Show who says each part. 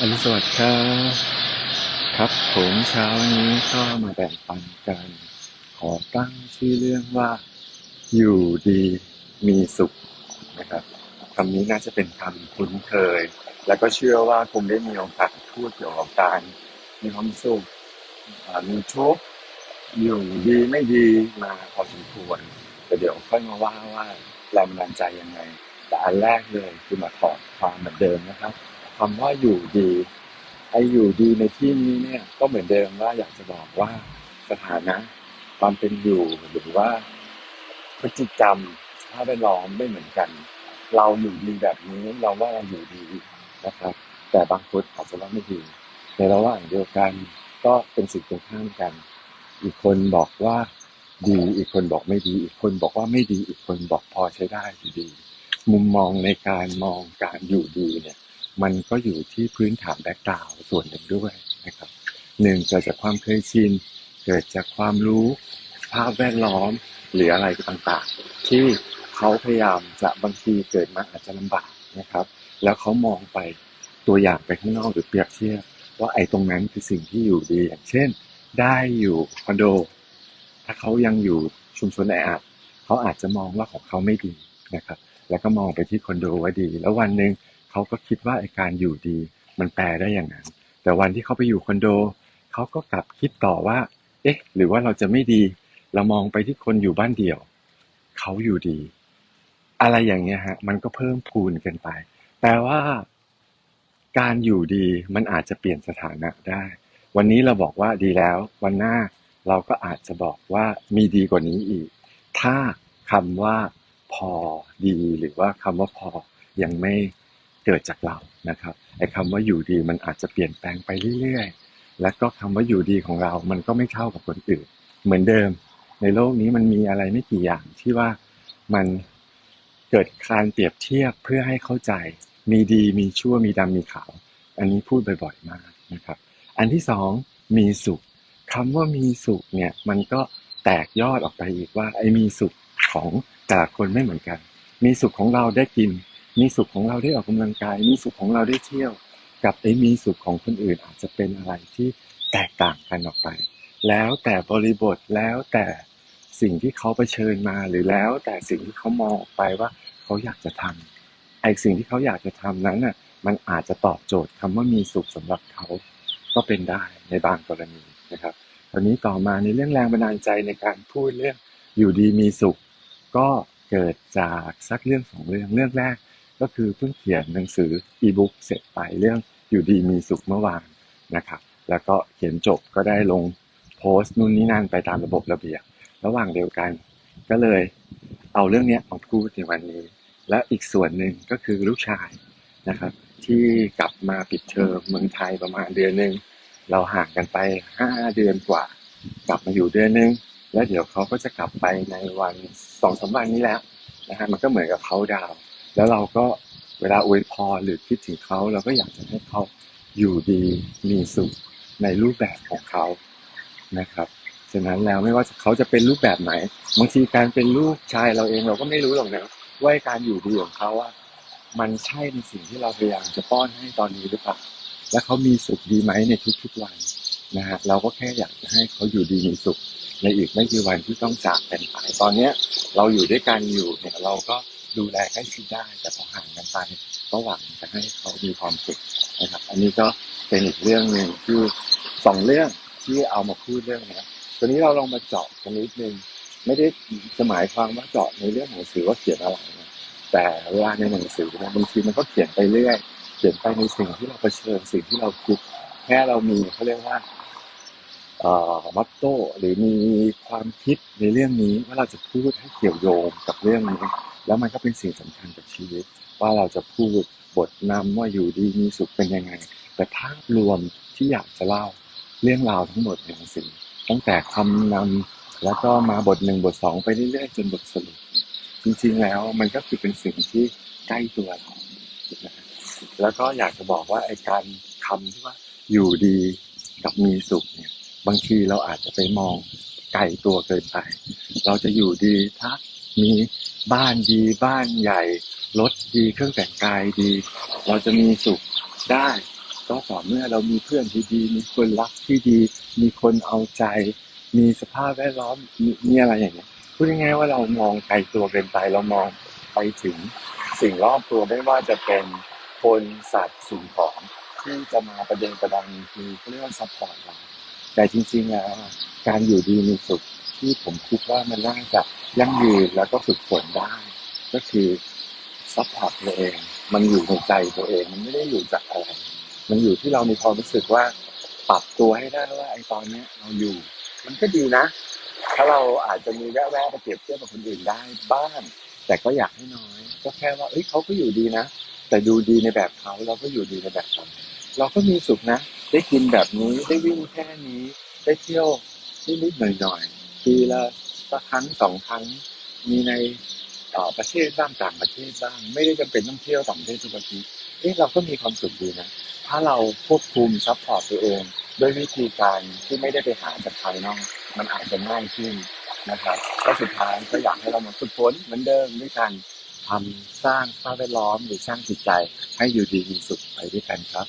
Speaker 1: อรุณสวัสดิ์ครับครับผมเช้านี้ก็มาแบ่งปันกัน ขอตั้งชื่อเรื่องว่า อยู่ดีมีสุขนะครับคำนี้น่าจะเป็นคำคุ้นเคย แล้วก็เชื่อว่าคงได้มีโอกาสพูดเกี่ยวกับการมีความสุขมีทุกข์อยู่ดีไม่ดีมาพอสมควรแต่เดี๋ยวค่อยมาว่าว่าแรงบันดาลใจยังไงแต่อันแรกเลยคือมาถอความเหมือนเดิมนะครับ คำว่าอยู่ดีไออยู่ดีในที่นี้เนี่ยก็เหมือนเดิมว่าอยากจะบอกว่าสถานะความเป็นอยู่หรือว่าพฤติกรรมสภาพแวดล้อมไม่เหมือนกัน เราอยู่ดีแบบนี้เราว่าเราอยู่ดีนะครับ แต่บางคนอาจจะว่าไม่ดี ในระหว่างเดียวกันก็เป็นสิ่งตรงข้ามกัน อีกคนบอกว่าดีอีกคนบอกไม่ดี อีกคนบอกว่าไม่ดีอีกคนบอกพอใช้ได้อยู่ดี มุมมองในการมองการอยู่ดีเนี่ย มันก็อยู่ที่พื้นฐานแบ็กกราวส่วนหนึ่งด้วยนะครับหนึ่งเกิดจากความเคยชิน เกิดจากความรู้ภาพแวดล้อมหรืออะไรต่างๆ ที่เขาพยายามจะบางทีเกิดมาอาจจะลำบากนะครับ แล้วเขามองไปตัวอย่างไปข้างนอกหรือเปรียบเทียบว่าไอ้ตรงนั้นคือสิ่งที่อยู่ดีอย่างเช่น ได้อยู่คอนโด ถ้าเขายังอยู่ชุมชนแออัดเขาอาจจะมองว่าของเขาไม่ดีนะครับ แล้วก็มองไปที่คอนโดว่าดี แล้ววันหนึ่ง เขาก็คิดว่าไอการอยู่ดี มันแปลได้อย่างนั้น แต่วันที่เขาไปอยู่คอนโดเขาก็กลับคิดต่อว่า เอ๊ะ หรือว่าเราจะไม่ดี เรามองไปที่คนอยู่บ้านเดี่ยว เขาอยู่ดี อะไรอย่างเงี้ยฮะ มันก็เพิ่มพูนกันไป แปลว่า การอยู่ดีมันอาจจะเปลี่ยนสถานะได้ วันนี้เราบอกว่าดีแล้ว วันหน้าเราก็อาจจะบอกว่ามีดีกว่านี้อีก ถ้าคำว่าพอดีหรือว่าคำว่าพอยังไม่ เกิดจากเรานะครับไอ้คำว่าอยู่ดีมันอาจจะเปลี่ยนแปลงไปเรื่อยๆ แล้วก็คำว่าอยู่ดีของเรา มันก็ไม่เท่ากับคนอื่น เหมือนเดิม ในโลกนี้มันมีอะไรไม่กี่อย่างที่ว่ามันเกิดการเปรียบเทียบเพื่อให้เข้าใจ มีดีมีชั่วมีดำมีขาว อันนี้พูดบ่อยๆมากนะครับ อันที่สองมีสุขคำว่ามีสุขเนี่ยมันก็แตกยอดออกไปอีกว่าไอ้มีสุขของแต่ละคนไม่เหมือนกัน มีสุขของเราได้กิน มีสุขของเราได้ออกกำลังกาย มีสุขของเราได้เที่ยว กับไอ้มีสุขของคนอื่นอาจจะเป็นอะไรที่แตกต่างกันออกไป แล้วแต่บริบทแล้วแต่สิ่งที่เขาเผชิญมาหรือแล้วแต่สิ่งที่เขามองออกไปว่าเขาอยากจะทำไอ้สิ่งที่เขาอยากจะทำนั้นน่ะมันอาจจะตอบโจทย์คำว่ามีสุขสำหรับเขาก็เป็นได้ในบางกรณีนะครับตอนนี้ต่อมาในเรื่องแรงบันดาลใจในการพูดเรื่องอยู่ดีมีสุข ก็เกิดจากสักเรื่องสองเรื่องเรื่องแรก ก็คือเพิ่งเขียนหนังสืออีบุ๊กเสร็จไปเรื่องอยู่ดีมีสุขเมื่อวานนะครับ แล้วก็เขียนจบก็ได้ลงโพสต์นู่นนี่นั่นไปตามระบบระเบียบ ระหว่างเดียวกัน ก็เลยเอาเรื่องนี้ยมาพูดในวันนี้ และอีกส่วนหนึ่งก็คือลูกชายนะครับ ที่กลับมาปิดเทอมเมืองไทยประมาณเดือนหนึ่งเราห่างกันไปห้าเดือนกว่า กลับมาอยู่เดือนหนึ่งแล้วเดี๋ยวเขาก็จะกลับไปในวันสองสามวันนี้แล้วนะฮะมันก็เหมือนกับเขาดาว แล้วเราก็เวลาอวยพรหรือคิดถึงเขาเราก็อยากจะให้เขาอยู่ดีมีสุขในรูปแบบของเขานะครับฉะนั้นแล้วไม่ว่าเขาจะเป็นรูปแบบไหนบางทีการเป็นลูกชายเราเองเราก็ไม่รู้หรอกนะว่าการอยู่ดีของเขาว่ามันใช่ในสิ่งที่เราพยายามจะป้อนให้ตอนนี้หรือเปล่าและเขามีสุขดีไหมในทุกๆวันนะฮะเราก็แค่อยากจะให้เขาอยู่ดีมีสุขในอีกไม่กี่วันที่ต้องจากกันไปตอนเนี้ยเราอยู่ด้วยกันอยู่เนี่ยเราก็ ดูแลใกล้ชิดได้แต่พอห่างกันไปก็หวังจะให้เขามีความสุขนะครับ อันนี้ก็เป็นอีกเรื่องหนึ่งที่สองเรื่องที่เอามาพูดเรื่องนี้ตอนนี้เราลองมาเจาะกันนิดนึงไม่ได้จะหมายความว่าเจาะในเรื่องของหนังสือว่าเขียนอะไรนะแต่เวลาในหนังสือนี่ยบางทีมันก็เขียนไปเรื่อย เขียนไปในสิ่งที่เราเผชิญสิ่งที่เราคิดแค่เรามีเขาเรียกว่า เอ่อมัตโต้หรือมีความคิดในเรื่องนี้ว่าเราจะพูดให้เกี่ยวโยงกับเรื่องนี้ แล้วมันก็เป็นสิ่งสำคัญกับชีวิต ว่าเราจะพูดบทนำว่าอยู่ดีมีสุขเป็นยังไง แต่ภาพรวมที่อยากจะเล่าเรื่องราวทั้งหมดในหนังสือตั้งแต่คำนำแล้วก็มาบทหนึ่งบทสองไปเรื่อยๆจนบทสรุปจริงๆแล้วมันก็คือเป็นสิ่งที่ใกล้ตัวเรานะแล้วก็อยากจะบอกว่าไอ้การคำที่ว่าอยู่ดีกับมีสุขเนี่ย บางทีเราอาจจะไปมองไกลตัวเกินไป เราจะอยู่ดีถ้ามีบ้านดีบ้านใหญ่รถดีเครื่องแต่งกายดี เราจะมีสุขได้ก็ต่อเมื่อเรามีเพื่อนที่ดี มีคนรักที่ดี มีคนเอาใจ มีสภาพแวดล้อมมีอะไรอย่างเงี้ยพูดง่ายๆว่าเรามองไกลตัวเกินไป เรามองไปถึงสิ่งรอบตัวไม่ว่าจะเป็นคนสัตว์สิ่งของที่จะมาประเด็นประดังคือเขาเรียกว่าซัพพอร์ตเรา แต่จริงๆแล้วการอยู่ดีมีสุขที่ผมคิดว่ามันน่าจะยั่งยืนแล้วก็ฝึกฝนได้ ก็คือซัพพอร์ตตัวเอง มันอยู่ในใจตัวเอง มันไม่ได้อยู่จากอะไร มันอยู่ที่เรามีความรู้สึกว่าปรับตัวให้ได้ว่าไอ้ตอนนี้เราอยู่ มันก็ดีนะ ถ้าเราอาจจะมีแวะๆไปเปรียบเทียบกับคนอื่นได้บ้างแต่ก็อยากให้น้อย ก็แค่ว่าเอ้ยเขาก็อยู่ดีนะ แต่ดูดีในแบบเขาเราก็อยู่ดีในแบบเราเราก็มีสุขนะ ได้กินแบบนี้ได้วิ่งแค่นี้ ได้เที่ยวนิดๆหน่อยๆปีละสักครั้งสองครั้งมีในเอ่อประเทศบ้างต่างประเทศบ้าง ไม่ได้จำเป็นต้องเที่ยวต่างประเทศทุกอาทิตย์เอ๊ะเราก็มีความสุขดีนะ ถ้าเราควบคุมซัพพอร์ตตัวเองด้วยวิธีการที่ไม่ได้ไปหาจากภายนอกมันอาจจะง่ายขึ้นนะครับและสุดท้ายก็อยากให้เรามาฝึกฝนเหมือนเดิมด้วยการทำสร้างสภาพแวดล้อมหรือสร้างจิตใจให้อยู่ดีมีสุขไปด้วยกันครับ